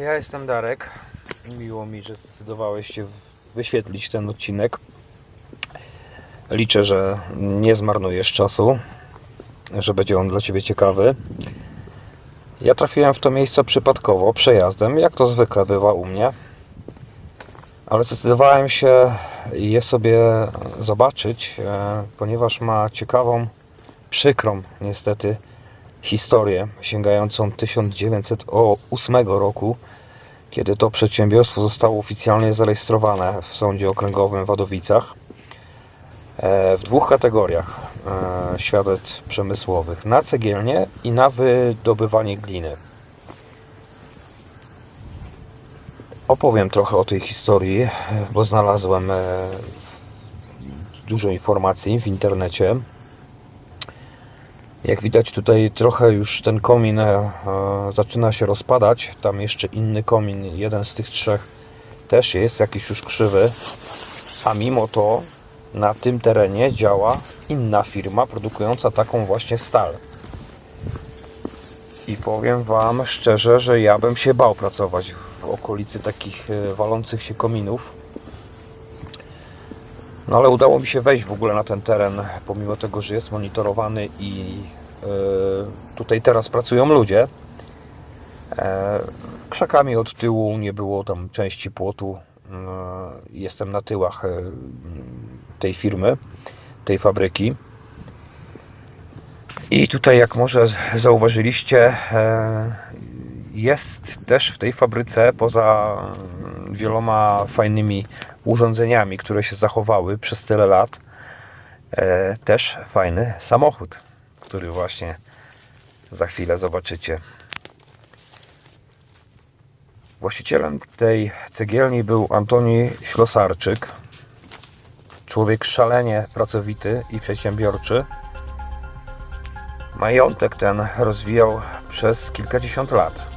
Ja jestem Darek. Miło mi, że zdecydowałeś się wyświetlić ten odcinek. Liczę, że nie zmarnujesz czasu, że będzie on dla Ciebie ciekawy. Ja trafiłem w to miejsce przypadkowo, przejazdem, jak to zwykle bywa u mnie. Ale zdecydowałem się je sobie zobaczyć, e, ponieważ ma ciekawą, przykrą niestety historię sięgającą 1908 roku, kiedy to przedsiębiorstwo zostało oficjalnie zarejestrowane w Sądzie Okręgowym w Wadowicach e, w dwóch kategoriach e, świadectw przemysłowych na cegielnię i na wydobywanie gliny. Opowiem trochę o tej historii, bo znalazłem e, dużo informacji w internecie. Jak widać tutaj trochę już ten komin e, zaczyna się rozpadać. Tam jeszcze inny komin, jeden z tych trzech też jest jakiś już krzywy. A mimo to na tym terenie działa inna firma produkująca taką właśnie stal. I powiem Wam szczerze, że ja bym się bał pracować w okolicy takich e, walących się kominów. No ale udało mi się wejść w ogóle na ten teren, pomimo tego, że jest monitorowany i e, tutaj teraz pracują ludzie. E, Krzakami od tyłu nie było tam części płotu. E, Jestem na tyłach tej firmy, tej fabryki. I tutaj, jak może zauważyliście, jest też w tej fabryce, poza wieloma fajnymi urządzeniami, które się zachowały przez tyle lat, e, też fajny samochód, który właśnie za chwilę zobaczycie. Właścicielem tej cegielni był Antoni Ślosarczyk, człowiek szalenie pracowity i przedsiębiorczy. Majątek ten rozwijał przez kilkadziesiąt lat.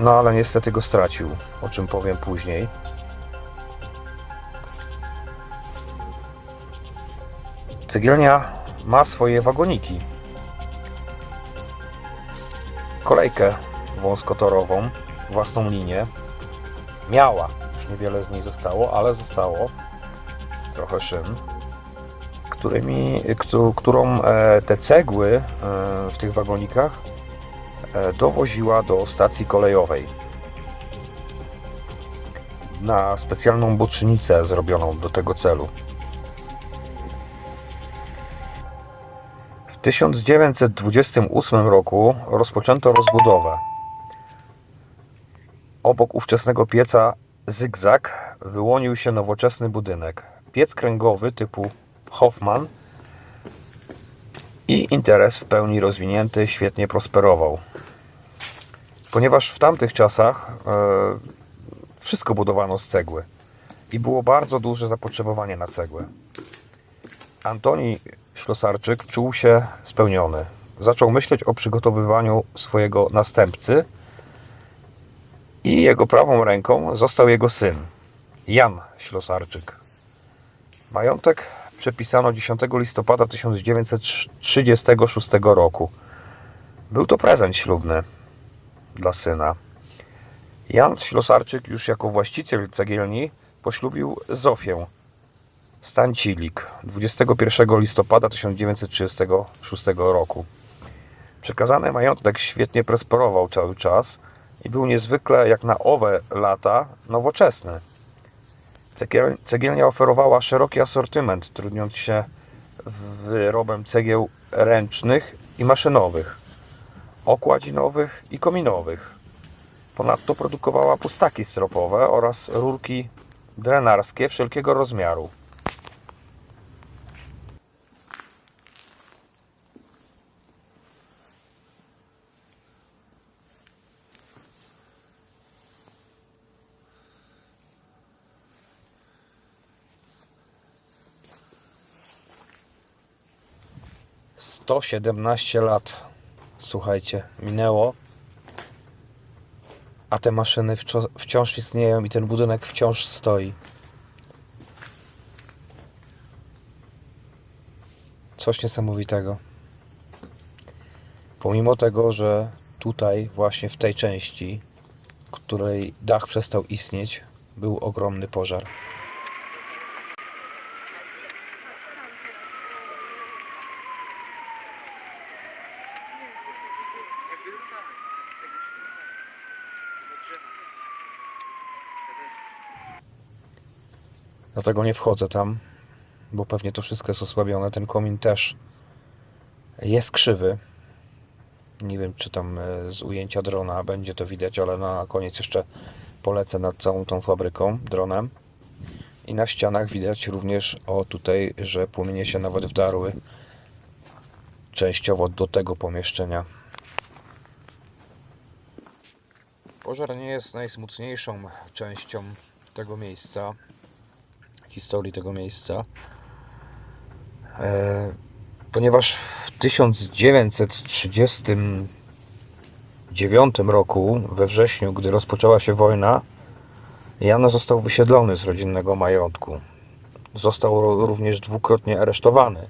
No ale niestety go stracił, o czym powiem później. Cegielnia ma swoje wagoniki. Kolejkę wąskotorową, własną linię. Miała, już niewiele z niej zostało, ale zostało trochę szyn, którymi, któ- którą e, te cegły e, w tych wagonikach dowoziła do stacji kolejowej na specjalną bocznicę zrobioną do tego celu. W 1928 roku rozpoczęto rozbudowę. Obok ówczesnego pieca Zygzak wyłonił się nowoczesny budynek. Piec kręgowy typu Hoffman i interes w pełni rozwinięty świetnie prosperował. Ponieważ w tamtych czasach e, wszystko budowano z cegły i było bardzo duże zapotrzebowanie na cegłę. Antoni Ślosarczyk czuł się spełniony. Zaczął myśleć o przygotowywaniu swojego następcy i jego prawą ręką został jego syn, Jan Ślosarczyk. Majątek przepisano 10 listopada 1936 roku. Był to prezent ślubny dla syna. Jan Ślosarczyk już jako właściciel cegielni poślubił Zofię Stancilik 21 listopada 1936 roku. Przekazany majątek świetnie prosperował cały czas i był niezwykle, jak na owe lata, nowoczesny. Cegiel- Cegielnia oferowała szeroki asortyment, trudniąc się wyrobem cegieł ręcznych i maszynowych, okładzinowych i kominowych. Ponadto produkowała pustaki stropowe oraz rurki drenarskie wszelkiego rozmiaru. Sto siedemnaście lat, słuchajcie, minęło, a te maszyny wciąż istnieją i ten budynek wciąż stoi. Coś niesamowitego. Pomimo tego, że tutaj, właśnie w tej części, której dach przestał istnieć, był ogromny pożar. Jakby zostały, jakby się zostały. Do drzewa. Te deski. Dlatego nie wchodzę tam, bo pewnie to wszystko jest osłabione. Ten komin też jest krzywy. Nie wiem, czy tam e, z ujęcia drona będzie to widać, ale na koniec jeszcze polecę nad całą tą fabryką dronem. I na ścianach widać również, o tutaj, że płomienie się nawet wdarły częściowo do tego pomieszczenia. Pożar nie jest najsmutniejszą częścią tego miejsca historii tego miejsca. E, ponieważ w 1939 roku, we wrześniu, gdy rozpoczęła się wojna, Jan został wysiedlony z rodzinnego majątku. Został również dwukrotnie aresztowany,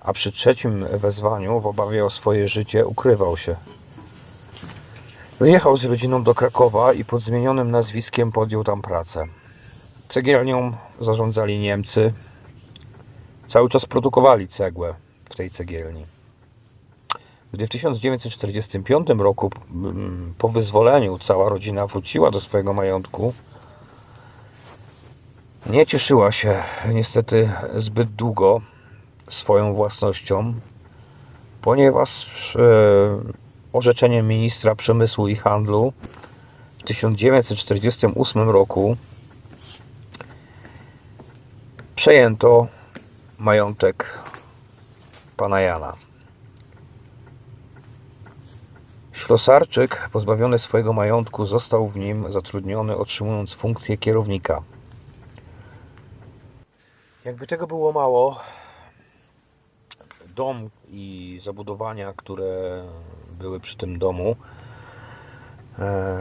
a przy trzecim wezwaniu, w obawie o swoje życie, ukrywał się. Wyjechał z rodziną do Krakowa i pod zmienionym nazwiskiem podjął tam pracę. Cegielnią zarządzali Niemcy. Cały czas produkowali cegłę w tej cegielni. Gdy w 1945 roku, mm, po wyzwoleniu, cała rodzina wróciła do swojego majątku, nie cieszyła się niestety zbyt długo swoją własnością, ponieważ e, orzeczeniem ministra przemysłu i handlu w 1948 roku przejęto majątek pana Jana. Ślosarczyk, pozbawiony swojego majątku, został w nim zatrudniony, otrzymując funkcję kierownika. Jakby tego było mało, dom i zabudowania, które były przy tym domu,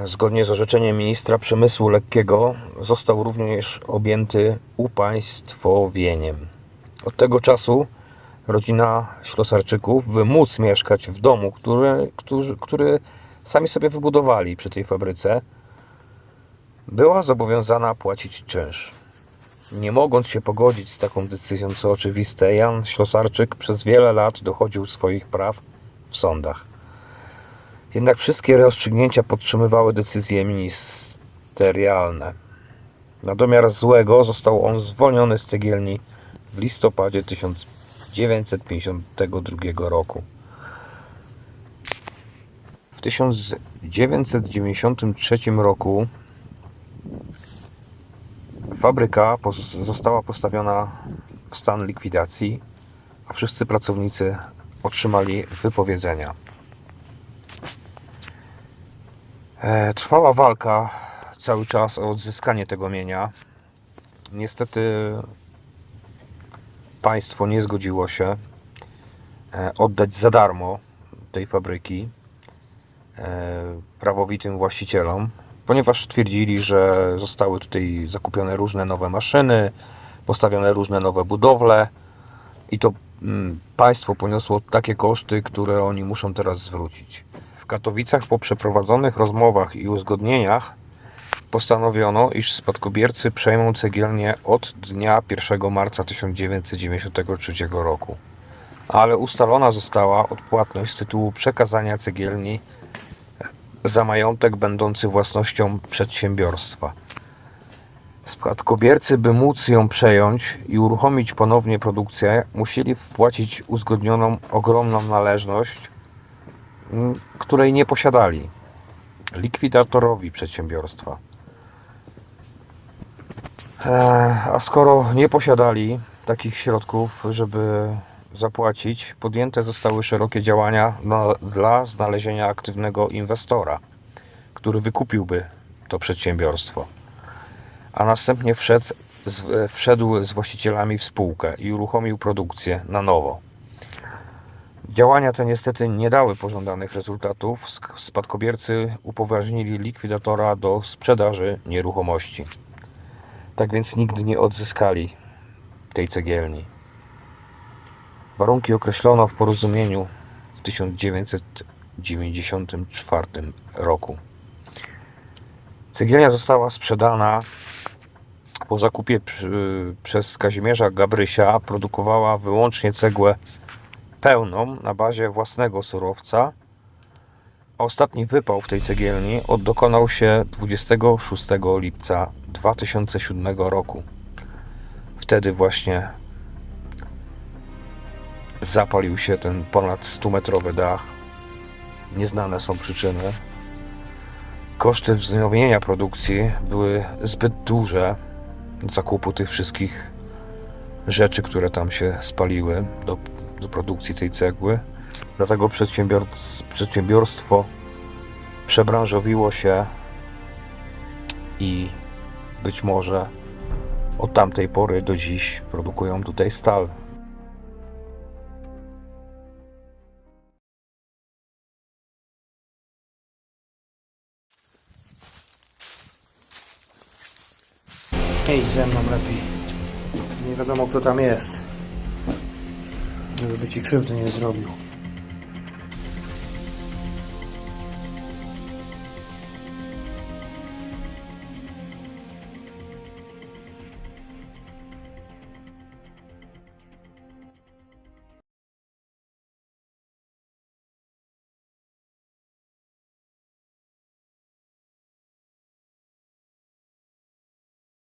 zgodnie z orzeczeniem ministra przemysłu lekkiego, został również objęty upaństwowieniem. Od tego czasu rodzina Ślosarczyków, by móc mieszkać w domu, który, który, który sami sobie wybudowali przy tej fabryce, była zobowiązana płacić czynsz. Nie mogąc się pogodzić z taką decyzją, co oczywiste, Jan Ślosarczyk przez wiele lat dochodził swoich praw w sądach. Jednak wszystkie rozstrzygnięcia podtrzymywały decyzje ministerialne. Na domiar złego został on zwolniony z cegielni w listopadzie 1952 roku. W 1993 roku fabryka została postawiona w stan likwidacji, a wszyscy pracownicy otrzymali wypowiedzenia. E, Trwała walka cały czas o odzyskanie tego mienia. Niestety państwo nie zgodziło się e, oddać za darmo tej fabryki e, prawowitym właścicielom, ponieważ twierdzili, że zostały tutaj zakupione różne nowe maszyny, postawione różne nowe budowle i to mm, państwo poniosło takie koszty, które oni muszą teraz zwrócić. W Katowicach po przeprowadzonych rozmowach i uzgodnieniach postanowiono, iż spadkobiercy przejmą cegielnię od dnia 1 marca 1993 roku. Ale ustalona została odpłatność z tytułu przekazania cegielni za majątek będący własnością przedsiębiorstwa. Spadkobiercy, by móc ją przejąć i uruchomić ponownie produkcję, musieli wpłacić uzgodnioną ogromną należność, której nie posiadali likwidatorowi przedsiębiorstwa. A skoro nie posiadali takich środków, żeby zapłacić, podjęte zostały szerokie działania na, dla znalezienia aktywnego inwestora, który wykupiłby to przedsiębiorstwo, a następnie wszedł z, wszedł z właścicielami w spółkę i uruchomił produkcję na nowo. Działania te niestety nie dały pożądanych rezultatów. Spadkobiercy upoważnili likwidatora do sprzedaży nieruchomości. Tak więc nigdy nie odzyskali tej cegielni. Warunki określono w porozumieniu 1994 roku. Cegielnia została sprzedana po zakupie przez Kazimierza Gabrysia. Produkowała wyłącznie cegłę pełną na bazie własnego surowca. Ostatni wypał w tej cegielni dokonał się 26 lipca 2007 roku. Wtedy właśnie zapalił się ten ponad 100-metrowy dach. Nieznane są przyczyny. Koszty wznowienia produkcji były zbyt duże zakupu tych wszystkich rzeczy, które tam się spaliły do, do produkcji tej cegły. Dlatego przedsiębior, przedsiębiorstwo przebranżowiło się i być może od tamtej pory do dziś produkują tutaj stal. Idź ze mną lepiej. Nie wiadomo kto tam jest. Żeby ci krzywdy nie zrobił.